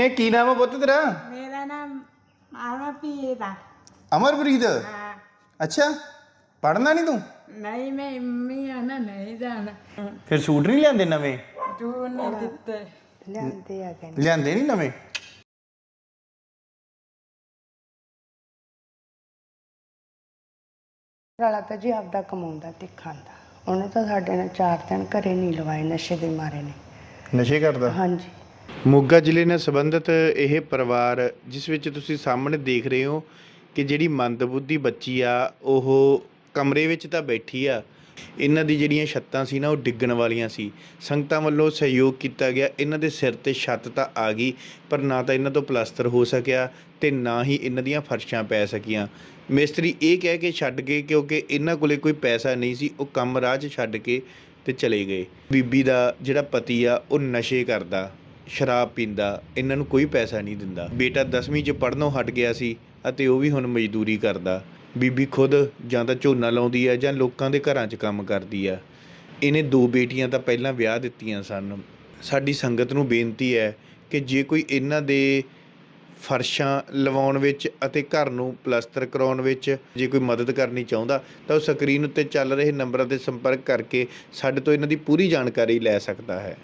ਇਹ ਕੀ ਨਾਮ ਆ ਪੁੱਤ ਤੇਰਾ? ਮੇਰਾ ਨਾਮ ਆਰਮਪੀਤ ਆ। ਅਮਰਪ੍ਰੀਤ? ਹਾਂ। ਅੱਛਾ ਪੜਨਾ ਨਹੀਂ ਤੂੰ? ਨਹੀਂ ਮੈਂ ਮੰਮੀ ਆ ਨਾ ਨਹੀਂ ਜਾਣਾ। ਫਿਰ ਸੂਟ ਨਹੀਂ ਲਿਆਂਦੇ ਨਵੇਂ? ਤੂੰ ਨਹੀਂ ਦਿੱਤੇ। ਲਿਆਂਦੇ ਆ ਕਹਿੰਦੇ। ਲਿਆਂਦੇ ਨਹੀਂ ਨਵੇਂ? ਵਾਲਾ ਤਾਂ ਜੀ ਆਪਦਾ ਕਮਾਉਂਦਾ ਤੇ ਖਾਂਦਾ। ਉਹਨੇ ਤਾਂ ਸਾਡੇ ਨਾਲ ਚਾਰ ਦਿਨ ਘਰੇ ਨਹੀਂ ਲਵਾਏ ਨਸ਼ੇ ਦੇ ਮਾਰੇ ਨੇ। ਨਸ਼ੇ ਕਰਦਾ? ਹਾਂਜੀ। ਮੋਗਾ ਜ਼ਿਲ੍ਹੇ ਨਾਲ ਸੰਬੰਧਿਤ ਇਹ ਪਰਿਵਾਰ, ਜਿਸ ਵਿੱਚ ਤੁਸੀਂ ਸਾਹਮਣੇ ਦੇਖ ਰਹੇ ਹੋ ਕਿ ਜਿਹੜੀ ਮੰਦਬੁੱਧੀ ਬੱਚੀ ਆ, ਉਹ ਕਮਰੇ ਵਿੱਚ ਤਾਂ ਬੈਠੀ ਆ। ਇਹਨਾਂ ਦੀ ਜਿਹੜੀਆਂ ਛੱਤਾਂ ਸੀ ਨਾ, ਉਹ ਡਿੱਗਣ ਵਾਲੀਆਂ ਸੀ। ਸੰਗਤਾਂ ਵੱਲੋਂ ਸਹਿਯੋਗ ਕੀਤਾ ਗਿਆ। ਇਹਨਾਂ ਦੇ ਸਿਰ ਤੇ ਛੱਤ ਤਾਂ ਆ ਗਈ, ਪਰ ਨਾ ਤਾਂ ਇਹਨਾਂ ਤੋਂ ਪਲਾਸਟਰ ਹੋ ਸਕਿਆ ਤੇ ਨਾ ਹੀ ਇਹਨਾਂ ਦੀਆਂ ਫਰਸ਼ਾਂ ਪੈ ਸਕੀਆਂ। ਮਿਸਤਰੀ ਇਹ ਕਹਿ ਕੇ ਛੱਡ ਗਏ ਕਿਉਂਕਿ ਇਹਨਾਂ ਕੋਲੇ ਕੋਈ ਪੈਸਾ ਨਹੀਂ ਸੀ। ਉਹ ਕੰਮ ਰਾਹ 'ਚ ਛੱਡ ਕੇ ਤੇ ਚਲੇ ਗਏ। ਬੀਬੀ ਦਾ ਜਿਹੜਾ ਪਤੀ ਆ, ਉਹ ਨਸ਼ੇ ਕਰਦਾ। ਸ਼ਰਾਬ ਪੀਂਦਾ, ਇਹਨਾਂ ਨੂੰ ਕੋਈ ਪੈਸਾ ਨਹੀਂ ਦਿੰਦਾ। ਬੇਟਾ 10ਵੀਂ 'ਚ ਪੜ੍ਹਨੋਂ ਹਟ ਗਿਆ ਸੀ ਅਤੇ ਉਹ ਵੀ ਹੁਣ ਮਜ਼ਦੂਰੀ ਕਰਦਾ। ਬੀਬੀ ਖੁਦ ਜਾਂ ਤਾਂ ਝੋਨਾ ਲਾਉਂਦੀ ਆ ਜਾਂ ਲੋਕਾਂ ਦੇ ਘਰਾਂ 'ਚ ਕੰਮ ਕਰਦੀ ਆ ਇਹਨੇ ਦੋ ਬੇਟੀਆਂ ਤਾਂ ਪਹਿਲਾਂ ਵਿਆਹ ਦਿੱਤੀਆਂ ਸਨ। ਸਾਡੀ ਸੰਗਤ ਨੂੰ ਬੇਨਤੀ ਹੈ ਕਿ ਜੇ ਕੋਈ ਇਹਨਾਂ ਦੇ ਫਰਸ਼ਾਂ ਲਵਾਉਣ ਵਿੱਚ ਅਤੇ ਘਰ ਨੂੰ ਪਲਸਤਰ ਕਰਾਉਣ ਵਿੱਚ ਜੇ ਕੋਈ ਮਦਦ ਕਰਨੀ ਚਾਹੁੰਦਾ, ਤਾਂ ਉਹ ਸਕਰੀਨ ਉੱਤੇ ਚੱਲ ਰਹੇ ਨੰਬਰਾਂ ਤੇ ਸੰਪਰਕ ਕਰਕੇ ਸਾਡੇ ਤੋਂ ਇਹਨਾਂ ਦੀ ਪੂਰੀ ਜਾਣਕਾਰੀ ਲੈ ਸਕਦਾ ਹੈ।